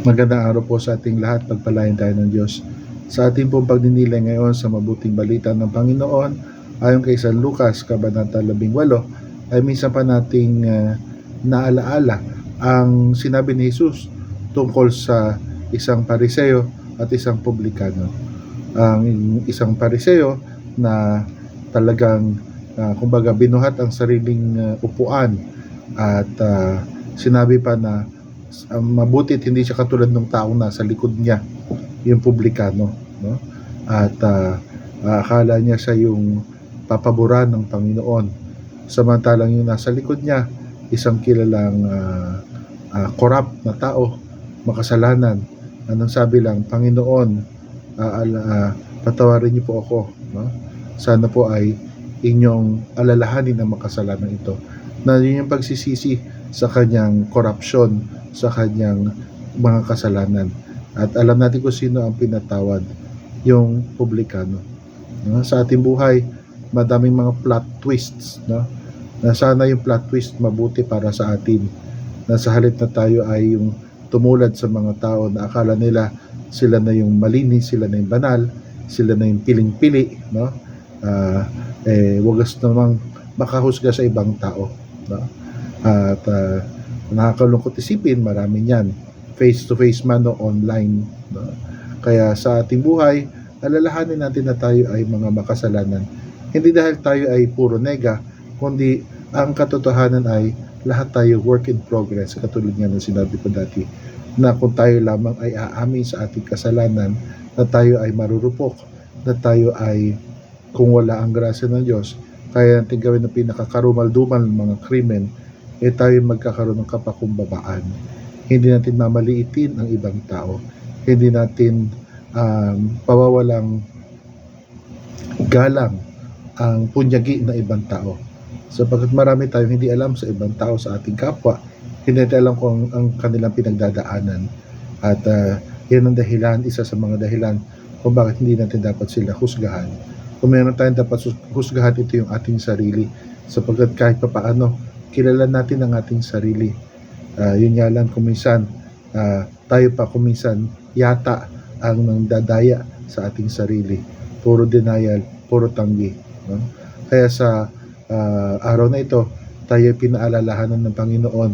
Magandang araw po sa ating lahat. Pagpalain tayo ng Diyos. Sa ating pong pagninilay ngayon sa mabuting balita ng Panginoon, ayon kay San Lucas, Kabanata 18, ay minsan pa nating ah, naalaala ang sinabi ni Jesus tungkol sa isang pariseo at isang publikano. Ang isang pariseo na talagang ah, kumbaga binuhat ang sariling ah, upuan at ah, sinabi pa na um, mabutit hindi siya katulad ng taong nasa likod niya, yung publikano, no? At ah, ah, akala niya siya yung papaboran ng Panginoon. Samantalang yung nasa likod niya, isang kilalang ah, ah, corrupt na tao, makasalanan. Anong sabi lang, Panginoon, ah, ala- ah, patawarin niyo po ako, no? Sana po ay inyong alalahanin ang makasalanan ito. Na yun yung pagsisisi sa kanyang korupsyon, sa kanyang mga kasalanan. At alam natin kung sino ang pinatawad, yung publikano. No? Sa ating buhay, madaming mga plot twists. No? Na sana yung plot twist mabuti para sa atin. Na sa halip na tayo ay yung tumulad sa mga tao na akala nila sila na yung malinis, sila na yung banal, sila na yung piling-pili, no? Ah, eh, wagas namang makahusga sa ibang tao, no? At ah, nakakalungkot isipin, marami niyan. Face-to-face man o online. No? Kaya sa ating buhay, alalahanin natin na tayo ay mga makasalanan. Hindi dahil tayo ay puro nega, kundi ang katotohanan ay lahat tayo work in progress. Katulad nga ng sinabi ko dati, na kung tayo lamang ay aamin sa ating kasalanan, na tayo ay marurupok, na tayo ay kung wala ang grasya ng Diyos, kaya natin gawin ng pinakakarumal-dumal mga krimen, eh tayo magkakaroon ng kapakumbabaan. Hindi natin mamaliitin ang ibang tao. Hindi natin um, pawawalang galang ang punyagi ng ibang tao. Sapagkat marami tayong hindi alam sa ibang tao, sa ating kapwa. Hindi natin alam kung ang kanilang pinagdadaanan. At uh, yan ang dahilan, isa sa mga dahilan kung bakit hindi natin dapat sila husgahan. Kung meron tayong dapat husgahan, ito yung ating sarili. Sapagkat kahit pa paano, kilala natin ang ating sarili. Ah, yun nga lang kuminsan, ah, tayo pa kuminsan yata ang nangdadaya sa ating sarili. Puro denial, puro tanggi. No? Kaya sa ah, araw na ito, tayo pinaalalahanan ng Panginoon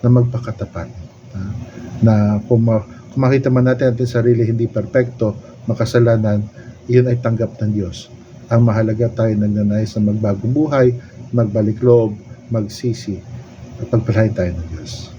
na magpakatapat. Ah, na kung, ma- kung makita man natin ating sarili hindi perpekto, makasalanan, iyon ay tanggap ng Diyos. Ang mahalaga tayo nagnanais na magbagong buhay, magbalik loob, magsisi, at pagpalain tayo ng Diyos.